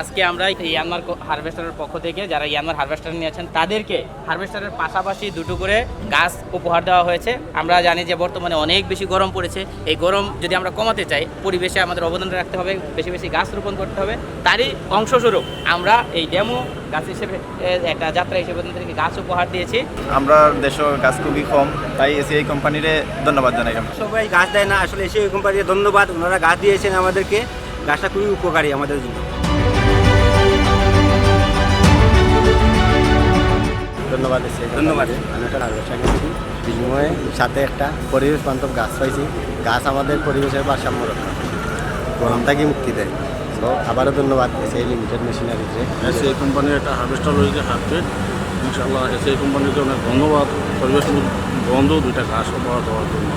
আজকে আমরা ইয়ানমার হারভেস্টারের পক্ষ থেকে যারা ইয়ানমার হারভেস্টার নিয়েছেন তাদেরকে হারভেস্টারের পাশাপাশি দুটো করে গাছ উপহার দেওয়া হয়েছে। আমরা জানি যে বর্তমানে অনেক বেশি গরম পড়েছে। এই গরম যদি আমরা কমাতে চাই পরিবেশে আমাদের অবদান রাখতে হবে বেশি বেশি গাছ রোপণ করতে হবে। তারই অংশস্বরূপ আমরা এই ডেমো গাছ হিসেবে একটা যাত্রা হিসেবে তাদেরকে গাছ উপহার দিয়েছি। আমরা দেশের গাছ খুবই কম তাই এসে এসিআই কোম্পানিরে ধন্যবাদ জানাই সবাই গাছ দেয় না আসলে এসে এই কোম্পানির ধন্যবাদ। ওনারা গাছ দিয়েছেন আমাদেরকে। গাছটা খুবই উপকারী আমাদের জন্য। ধন্যবাদ। ধন্যবাদ। আমি একটা হারভেস্টার কিনেছি বিনিময়ে সাথে একটা পরিবেশ বান্ধব গাছ পাইছি। গাছ আমাদের পরিবেশের ভারসাম্য রক্ষা গরম থেকে মুক্তি দেয়? তো আবারও ধন্যবাদ এসে লিমিটেড মেশিনারিজে এসিআই কোম্পানির একটা হার্ভেস্টার রয়েছে হারভেস্ট ইনশাল্লাহ আই কোম্পানিকে অনেক ধন্যবাদ। পরিবেশ বন্ধু দুইটা ঘাস উপহার দেওয়ার জন্য।